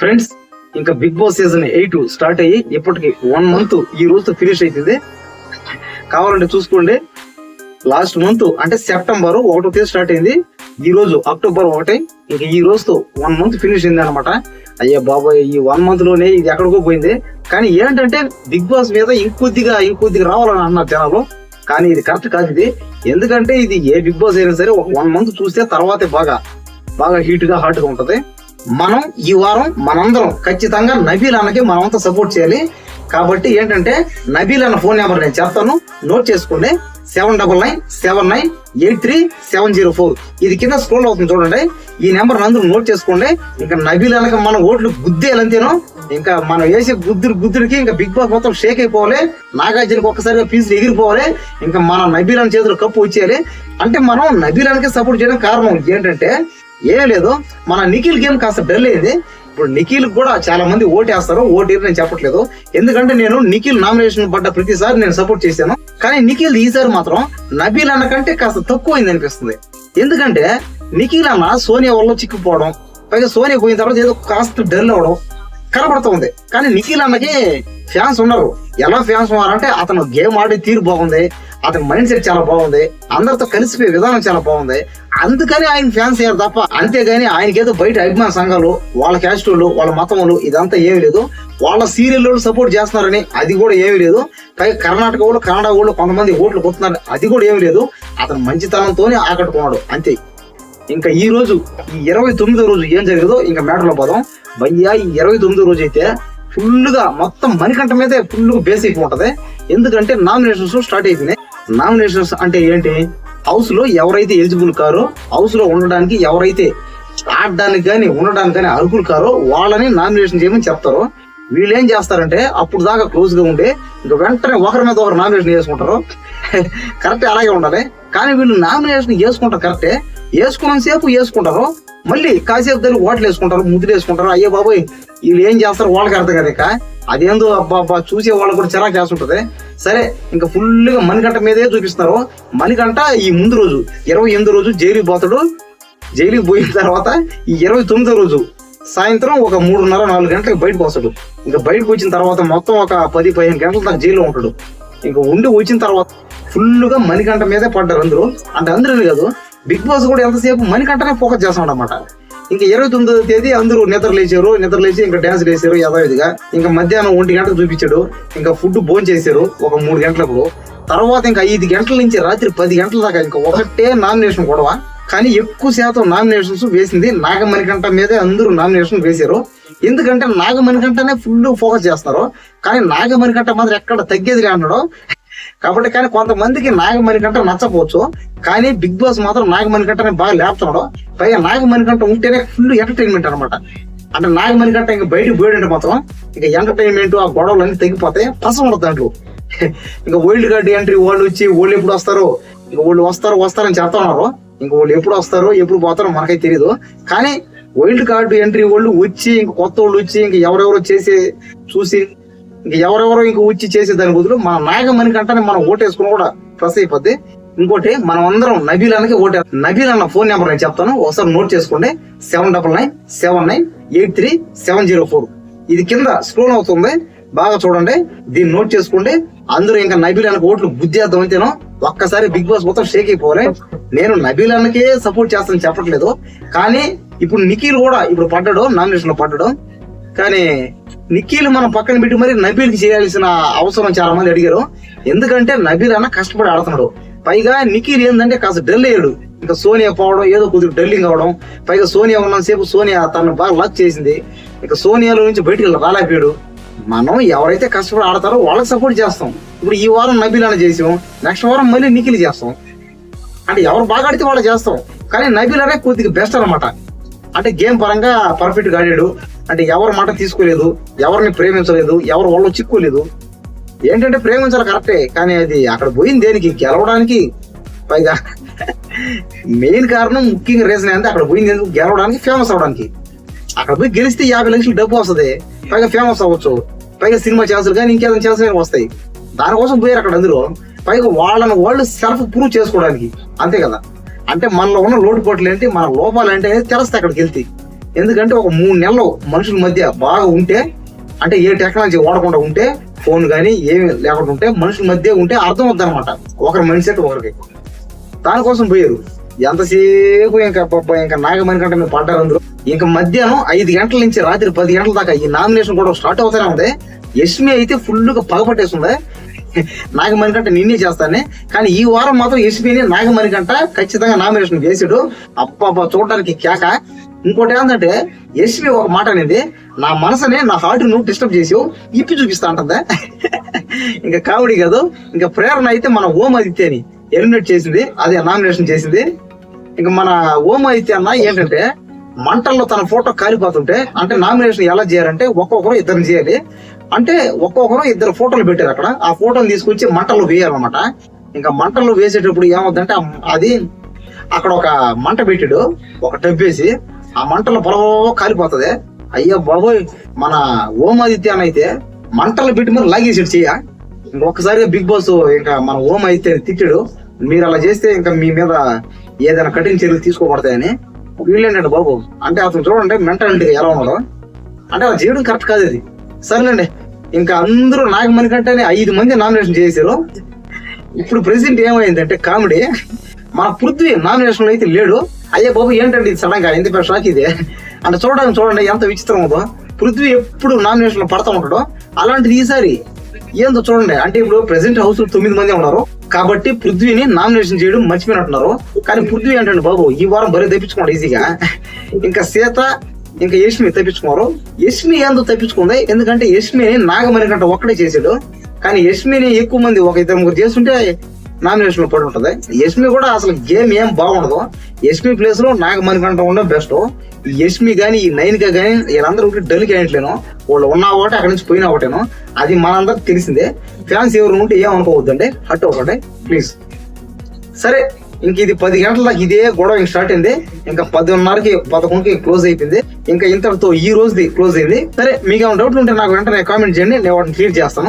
Friends ఇంకా big boss season eight start అయ్యి ఇప్పటికి వన్ మంత్ ఈ రోజుతో ఫినిష్ అవుతుంది కావాలంటే చూసుకోండి. లాస్ట్ మంత్ అంటే సెప్టెంబర్ ఒకటో తేదీ స్టార్ట్ అయింది. ఈ రోజు అక్టోబర్ ఒకటి ఇంకా ఈ రోజుతో వన్ మంత్ ఫినిష్ అయింది అనమాట అయ్యా బాబాయ్ ఈ వన్ మంత్లోనే ఇది ఎక్కడికో పోయింది. కానీ ఏంటంటే బిగ్ బాస్ మీద ఇంకొద్దిగా ఇంకొద్దిగా రావాలని అన్నారు జనాలు. కానీ ఇది కరెక్ట్ కాదు ఇది. ఎందుకంటే ఇది ఏ బిగ్ బాస్ అయినా సరే ఒక వన్ మంత్ చూస్తే తర్వాతే బాగా బాగా హీట్గా హాట్గా ఉంటది. మనం ఈ వారం మనందరం ఖచ్చితంగా నబీల్ అన్నకి మనమంతా సపోర్ట్ చేయాలి. కాబట్టి ఏంటంటే నబీల్ అన్న ఫోన్ నెంబర్ నేను చెప్తాను నోట్ చేసుకోండి seven double nine seven nine eight three seven zero four ఇది కింద స్క్రోల్ అవుతుంది చూడండి. ఈ నెంబర్ అందరూ నోట్ చేసుకోండి. ఇంకా నబీల్ అన్నకి మన ఓట్లు గుద్దేయాలంతేనో ఇంకా మనం వేసే గుద్దురు గుద్దురికి ఇంకా బిగ్ బాస్ మొత్తం షేక్ అయిపోవాలి. నాగార్జునకి ఒక్కసారిగా పీసులు ఎగిరిపోవాలి. ఇంకా మన నబీల్ అన్న చేతిలో కప్పు వచ్చేయాలి. అంటే మనం నబీల్ అన్నకి సపోర్ట్ చేయడం కారణం ఏంటంటే ఏం లేదు. మన నిఖిల్ గేమ్ కాస్త డల్ అయింది. ఇప్పుడు నిఖిల్ కూడా చాలా మంది ఓటేస్తారు ఓటేరు నేను చెప్పట్లేదు. ఎందుకంటే నేను నిఖిల్ నామినేషన్ పడ్డ ప్రతిసారి నేను సపోర్ట్ చేశాను. కానీ నిఖిల్ ఈసారి మాత్రం నబీల్ అన్న కంటే కాస్త తక్కువైంది అనిపిస్తుంది. ఎందుకంటే నిఖిల్ అన్న సోనియా వల్ల చిక్కుపోవడం పైగా సోనియా పోయిన తర్వాత ఏదో కాస్త డల్ అవడం కనబడుతుంది కానీ నిఖిల్ అన్నకి ఫ్యాన్స్ ఉన్నారు. ఎలా ఫ్యాన్స్ ఉన్నారంటే అతను గేమ్ ఆడే తీరు బాగుంది. అతని మైండ్ సెట్ చాలా బాగుంది. అందరితో కలిసిపోయే విధానం చాలా బాగుంది. అందుకని ఆయన ఫ్యాన్స్ అయ్యారు తప్ప అంతేగాని ఆయనకేదో బయట అభిమాన సంఘాలు వాళ్ళ క్యాస్ట్ వాళ్ళ మతములు ఇదంతా ఏమీ లేదు. వాళ్ళ సీరియల్ సపోర్ట్ చేస్తున్నారని అది కూడా ఏమీ లేదు. పైగా కర్ణాటక వాళ్ళు కన్నడ వాళ్ళు కొంతమంది ఓట్లు కొత్తున్నారు అది కూడా ఏమీ లేదు. అతను మంచితనంతోనే ఆకట్టుకున్నాడు అంతే. ఇంకా ఈ రోజు ఈ ఇరవై తొమ్మిదో రోజు ఏం జరిగదో ఇంకా మ్యాటర్లో పోదాం. భయ్యా ఈ ఇరవై తొమ్మిదో రోజు అయితే ఫుల్గా మొత్తం మణికంఠ మీదే ఫుల్గా బేస్ అయిపోయి ఎందుకంటే నామినేషన్స్ స్టార్ట్ అయిపోయినాయి. నామినేషన్స్ అంటే ఏంటి? హౌస్లో ఎవరైతే ఎలిజిబుల్ కారో హౌస్లో ఉండడానికి ఎవరైతే ఆడడానికి కానీ ఉండడానికి కానీ అర్హులు కారో వాళ్ళని నామినేషన్ చేయమని చెప్తారు. వీళ్ళు ఏం చేస్తారంటే అప్పుడు దాకా క్లోజ్గా ఉండి ఇంకా వెంటనే ఒకరి మీద ఒకరు నామినేషన్ చేసుకుంటారు కరెక్ట్ అలాగే ఉండాలి. కానీ వీళ్ళు నామినేషన్ చేసుకుంటారు కరెక్టే వేసుకున్నంత సేపు వేసుకుంటారు. మళ్ళీ కాసేపు దాన్ని ఓట్లు వేసుకుంటారు ముద్దులు వేసుకుంటారు. అయ్యే బాబోయ్ వీళ్ళు ఏం చేస్తారు? వాళ్ళకి అర్థం కదా ఇక. అదేందో అబ్బా అబ్బా చూసే వాళ్ళకి కూడా చిరాకు చేస్తుంటది సరే ఇంకా ఫుల్గా మణికంట మీదే చూపిస్తున్నారు. మణికంట ఈ ముందు రోజు ఇరవై ఎనిమిది రోజు జైలుకి పోతాడు. జైలుకి పోయిన తర్వాత ఈ ఇరవై తొమ్మిదో రోజు సాయంత్రం ఒక మూడున్నర నాలుగు గంటలకు బయటకు వస్తాడు. ఇంకా బయటకు వచ్చిన తర్వాత మొత్తం ఒక పది పదిహేను గంటల దాకా జైల్లో ఉంటాడు. ఇంకా ఉండి వచ్చిన తర్వాత ఫుల్గా మణికంట మణికంఠ మీదే పడ్డారు అందరూ. అంటే అందరూ కాదు బిగ్ బాస్ కూడా ఎంతసేపు మణికంఠనే ఫోకస్ చేస్తాడు అనమాట ఇంకా ఇరవై తొమ్మిదో తేదీ అందరూ నిద్ర లేచారు నిద్ర లేచి ఇంకా డ్యాన్స్ వేసారు యథావిధిగా. ఇంకా మధ్యాహ్నం ఒంటి గంటలు చూపించాడు ఇంకా ఫుడ్ భోజనం చేశారు ఒక మూడు గంటలకు. తర్వాత ఇంకా ఐదు గంటల నుంచి రాత్రి పది గంటల దాకా ఇంకా ఒకటే నామినేషన్ గొడవ కానీ ఎక్కువ శాతం నామినేషన్స్ వేసింది నాగమణికంఠ మీదే అందరూ నామినేషన్ వేశారు. ఎందుకంటే నాగమణికంఠనే ఫుల్ ఫోకస్ చేస్తారు. కానీ నాగమణికంఠ మాత్రం ఎక్కడ తగ్గేది అన్నాడు. కాబట్టి కానీ కొంతమందికి నాగమణికంఠ నచ్చపోవచ్చు కానీ బిగ్ బాస్ మాత్రం నాగమణికంఠనే బాగా లేపుతున్నాడు. పైగా నాగమణికంఠ ఉంటేనే ఫుల్ ఎంటర్టైన్మెంట్ అనమాట అంటే నాగమణికంఠ ఇంకా బయటకు పోయాడంటే మాత్రం ఇంకా ఎంటర్టైన్మెంట్ ఆ గొడవలు అన్ని తగ్గిపోతాయి. పసం ఉండదు దాంట్లో. ఇంకా వైల్డ్ కార్డ్ ఎంట్రీ వాళ్ళు వచ్చి వాళ్ళు ఎప్పుడు వస్తారు? ఇంకా వాళ్ళు వస్తారు వస్తారని చెప్తా ఉన్నారు. ఇంక వాళ్ళు ఎప్పుడు వస్తారో ఎప్పుడు పోతారో మనకైతే తెలియదు కానీ వైల్డ్ కార్డు ఎంట్రీ వాళ్ళు వచ్చి ఇంక కొత్త వాళ్ళు వచ్చి ఇంక ఎవరెవరో చేసి చూసి ఇంక ఎవరెవరో ఇంక వచ్చి చేసే దాని బదులు మన నాగమణి కంటనే మనం ఓటేసుకుని కూడా ప్రెస్ అయిపోద్ది. ఇంకోటి మనం అందరం నబీల్ అన్నకి ఓటే నబీల్ అన్న ఫోన్ నెంబర్ నేను చెప్తాను. ఒకసారి నోట్ చేసుకోండి. Seven double nine seven nine eight three seven zero four ఇది కింద స్క్రోల్ అవుతుంది. బాగా చూడండి. దీన్ని నోట్ చేసుకోండి. అందరూ ఇంకా నబీల్ అన్నకి ఓట్లు బుద్ధి అర్థమైతేనో ఒక్కసారి బిగ్ బాస్ మొత్తం షేక్ అయిపోవాలి. నేను నబీల్ అన్నకే సపోర్ట్ చేస్తాను చెప్పట్లేదు. కానీ ఇప్పుడు నిఖిల్ కూడా ఇప్పుడు పడ్డాడు నామినేషన్లో పడ్డాడు. కానీ నిఖిల్ మనం పక్కన పెట్టి మరి నబీల్కి చేయాల్సిన అవసరం చాలా మంది అడిగారు. ఎందుకంటే నబీల్ అన్న కష్టపడి ఆడుతున్నాడు. పైగా నిఖిల్ ఏంటంటే కాస్త డల్ అయ్యాడు. ఇంకా సోనియా పోవడం ఏదో కొద్దిగా డల్లింగ్ అవడం పైగా సోనియా ఉన్నంతసేపు సోనియా తను బాగా లక్ చేసింది. ఇంకా సోనియాలో నుంచి బయటికి రాలేకపోయాడు. మనం ఎవరైతే కష్టపడి ఆడతారో వాళ్ళకి సపోర్ట్ చేస్తాం. ఇప్పుడు ఈ వారం నబీల్ అన్న చేసాం నెక్స్ట్ వారం మళ్ళీ నిఖిల్ చేస్తాం. అంటే ఎవరు బాగా ఆడితే వాళ్ళు చేస్తాం. కానీ నబీల్ అనే కొద్దిగా బెస్ట్ అన్నమాట. అంటే గేమ్ పరంగా పర్ఫెక్ట్ ఆడాడు. అంటే ఎవరి మాట తీసుకోలేదు ఎవరిని ప్రేమించలేదు ఎవరు వాళ్ళు చిక్కోలేదు. ఏంటంటే ప్రేమించాలి కరెక్టే కానీ అది అక్కడ పోయింది దేనికి? గెలవడానికి. పైగా మెయిన్ కారణం ముఖ్యంగా రీజన్ ఏంటంటే అక్కడ పోయింది ఎందుకు గెలవడానికి ఫేమస్ అవడానికి అక్కడ పోయి గెలిస్తే యాభై లక్షలు డబ్బు వస్తుంది. పైగా ఫేమస్ అవ్వచ్చు. పైగా సినిమా ఛాన్సులు కానీ ఇంకేదైనా ఛాన్సులు వస్తాయి. దానికోసం పోయారు అక్కడ అందరూ పైగా వాళ్ళని వాళ్ళు సెల్ఫ్ ప్రూవ్ చేసుకోవడానికి. అంతే కదా. అంటే మనలో ఉన్న లోటుపాట్లు ఏంటి? మన లోపాలు ఏంటి అనేది తెలుస్తాయి అక్కడికి వెళ్తే. ఎందుకంటే ఒక మూడు నెలలు మనుషుల మధ్య బాగా ఉంటే అంటే ఏ టెక్నాలజీ వాడకుండా ఉంటే ఫోన్ కానీ ఏమి లేకుండా ఉంటే మనుషుల మధ్య ఉంటే అర్థం అవుద్ది అనమాట ఒకరి మైండ్ సెట్ ఒకరికి. దానికోసం పోయారు. ఎంతసేపు ఇంకా ఇంకా నాగమణి కంటే పడ్డారు అందరూ ఇంకా మధ్యాహ్నం ఐదు గంటల నుంచి రాత్రి పది గంటల దాకా ఈ నామినేషన్ కూడా స్టార్ట్ అవుతానే ఉంది. యష్మి అయితే ఫుల్గా పగపట్టేస్తుంది. నాగమణి కంటే నిన్నే చేస్తానే. కానీ ఈ వారం మాత్రం యష్మిని నాగమణి కంట ఖచ్చితంగా నామినేషన్ చేసాడు అప్ప చూడడానికి కేక. ఇంకోటి ఏంటంటే యష్మి ఒక మాట అనేది నా మనసుని నా హార్ట్ నువ్వు డిస్టర్బ్ చేసావు ఇప్పి చూపిస్తా అంటుందా? ఇంకా కామెడీ కాదు. ఇంకా ప్రేరణ అయితే మన ఓం ఆదిత్యని ఎలిమినేట్ చేసింది. అదే నామినేషన్ చేసింది. ఇంకా మన ఓం ఆదిత్య అన్న ఏంటంటే మంటల్లో తన ఫోటో కాలిపోతుంటే అంటే నామినేషన్ ఎలా చేయాలంటే ఒక్కొక్కరు ఇద్దరు చేయాలి. అంటే ఒక్కొక్కరు ఇద్దరు ఫోటోలు పెట్టారు అక్కడ. ఆ ఫోటోలు తీసుకొచ్చి మంటల్లో వేయాలన్నమాట. ఇంకా మంటల్లో వేసేటప్పుడు ఏమవుతుందంటే అది అక్కడ ఒక మంట పెట్టాడు ఒక టబ్ వేసి ఆ మంటలో బలవో కాలిపోతుంది. అయ్యో బాబోయ్ మన ఓమాదిత్య అయితే మంటలు పెట్టి మరి లాగేసాడు చెయ్య. ఇంకొకసారిగా బిగ్ బాస్ ఇంకా మన ఓం అయితే తిట్టాడు. మీరు అలా చేస్తే ఇంకా మీ మీద ఏదైనా కఠిన చర్యలు తీసుకోబడతాయని వీళ్ళేంటండి బాబు. అంటే అతను చూడండి మెంటాలిటీ ఎలా ఉన్నాడో. అంటే అలా చేయడం కరెక్ట్ కాదు అది సరేనండి ఇంకా అందరూ నాగమణి కంటేనే ఐదు మంది నామినేషన్ చేశారు ఇప్పుడు ప్రెసెంట్ ఏమైందంటే కామెడీ. మా పృథ్వీ నామినేషన్లో అయితే లేడు. అయ్యే బాబు ఏంటంటే ఇది సడన్గా ఎంత షాక్ ఇది? అంటే చూడడానికి చూడండి ఎంత విచిత్రం ఉందో పృథ్వీ ఎప్పుడు నామినేషన్లో పడతా ఉంటాడో. అలాంటిది ఈసారి ఏందో చూడండి. అంటే ఇప్పుడు ప్రెసెంట్ హౌస్ తొమ్మిది మంది ఉన్నారు. కాబట్టి పృథ్వీని నామినేషన్ చేయడం మర్చిపోయినట్టున్నారు. కానీ పృథ్వీ ఏంటండి బాబు? ఈ వారం బరే తెప్పించుకోండి ఈజీగా. ఇంకా సీత ఇంకా యష్మి తప్పించుకున్నారు. యష్మి ఏందో తప్పించుకుంది. ఎందుకంటే యష్మిని నాగమణి కంటే ఒక్కడే చేసాడు కానీ యష్మిని ఎక్కువ మంది ఒక ఇద్దరు ముగ్గురు చేస్తుంటే నామినేషన్లో పడి ఉంటుంది. యష్మి కూడా అసలు గేమ్ ఏం బాగుండదు. యష్మి ప్లేస్లో నాకు కంటే ఉండడం బెస్ట్ యష్మి కానీ ఈ నైన్గా గానీ వీళ్ళందరూ ఒకటి డల్కి అయ్యట్లేను వాళ్ళు ఉన్నా ఒకటి అక్కడి నుంచి పోయినా ఒకటేను. అది మనందరికి తెలిసిందే. ఫ్యాన్స్ ఎవరు ఉంటే ఏం ఏమనుకోవద్దండి హట్ ఒకటి ప్లీజ్. సరే ఇంక ఇది పది గంటల దాకా ఇదే గొడవ ఇంక స్టార్ట్ అయింది. ఇంకా పదిన్నరకి పదకొండుకి క్లోజ్ అయిపోయింది. ఇంకా ఇంతటితో ఈ రోజుది క్లోజ్ అయింది. సరే మీకు ఏమైనా డౌట్లు ఉంటే నాకు వెంటనే కామెంట్ చేయండి. నేను వాటిని క్లియర్ చేస్తాను.